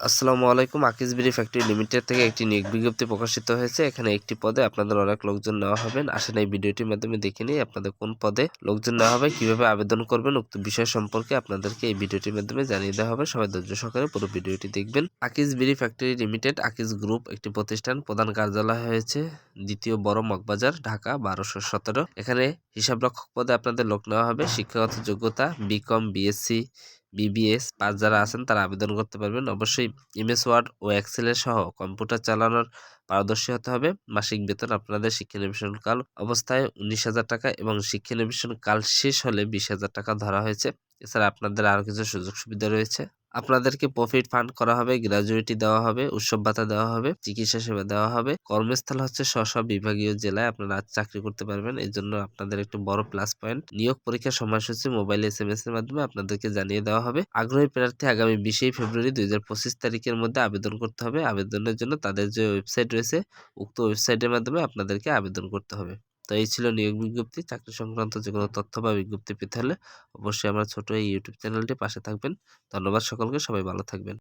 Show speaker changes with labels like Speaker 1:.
Speaker 1: আসসালামু আলাইকুম আকিজ বিড়ি ফ্যাক্টরি লিমিটেড থেকে একটি নিয়োগ বিজ্ঞপ্তি প্রকাশিত হয়েছে। এখানে একটি পদে আপনাদের অনেক লোকজন নেওয়া হবেন আসেন এই ভিডিওটির মাধ্যমে দেখে নিই আপনাদের কোন পদে লোকজন নেওয়া হবে, কীভাবে আবেদন করবেন, উক্ত বিষয় সম্পর্কে আপনাদেরকে এই ভিডিওটির মাধ্যমে জানিয়ে দেওয়া হবে। সবাই ধৈর্য সহকারে পুরো ভিডিওটি দেখবেন। আকিজ বিড়ি ফ্যাক্টরি লিমিটেড আকিজ গ্রুপ একটি প্রতিষ্ঠান, প্রধান কার্যালয় হয়েছে দ্বিতীয় বড় মগবাজার, ঢাকা, বারোশো সতেরো। এখানে হিসাবরক্ষক পদে আপনাদের লোক নেওয়া হবে। শিক্ষাগত যোগ্যতা বিকম বিএসসি বিবিএস পাস যারা আছেন তারা আবেদন করতে পারবেন। অবশ্যই এমএস ওয়ার্ড ও এক্সেলের সহ কম্পিউটার চালানোর পারদর্শী হতে হবে। মাসিক বেতন আপনাদের শিক্ষানবিশন কাল অবস্থায় উনিশ হাজার টাকা এবং শিক্ষা কাল শেষ হলে বিশ হাজার টাকা ধরা হয়েছে। এছাড়া আপনাদের আরও কিছু সুযোগ সুবিধা রয়েছে। আপনাদেরকে প্রফিট ফান্ড করা হবে গ্র্যাজুয়েটি দেওয়া হবে উৎসব ভাতা দেওয়া হবে, চিকিৎসা সেবা দেওয়া হবে। কর্মস্থল হচ্ছে স্ব বিভাগীয় জেলায় আপনারা চাকরি করতে পারবেন। এই জন্য আপনাদের একটু বড় প্লাস পয়েন্ট নিয়োগ পরীক্ষার সময়সূচি মোবাইল এস এম এস এর মাধ্যমে আপনাদেরকে জানিয়ে দেওয়া হবে। আগ্রহী প্রার্থী আগামী বিশেই ফেব্রুয়ারি দুই হাজার পঁচিশ তারিখের মধ্যে আবেদন করতে হবে। আবেদনের জন্য তাদের যে ওয়েবসাইট রয়েছে, উক্ত ওয়েবসাইটের মাধ্যমে আপনাদেরকে আবেদন করতে হবে। তো এই ছিল নিয়োগ বিজ্ঞপ্তি। চাকরি সংক্রান্ত যে কোনো তথ্য বা বিজ্ঞপ্তি পেতে হলে অবশ্যই আমার ছোটো এই ইউটিউব চ্যানেলটি পাশে থাকবেন। ধন্যবাদ সকলকে, সবাই ভালো থাকবেন।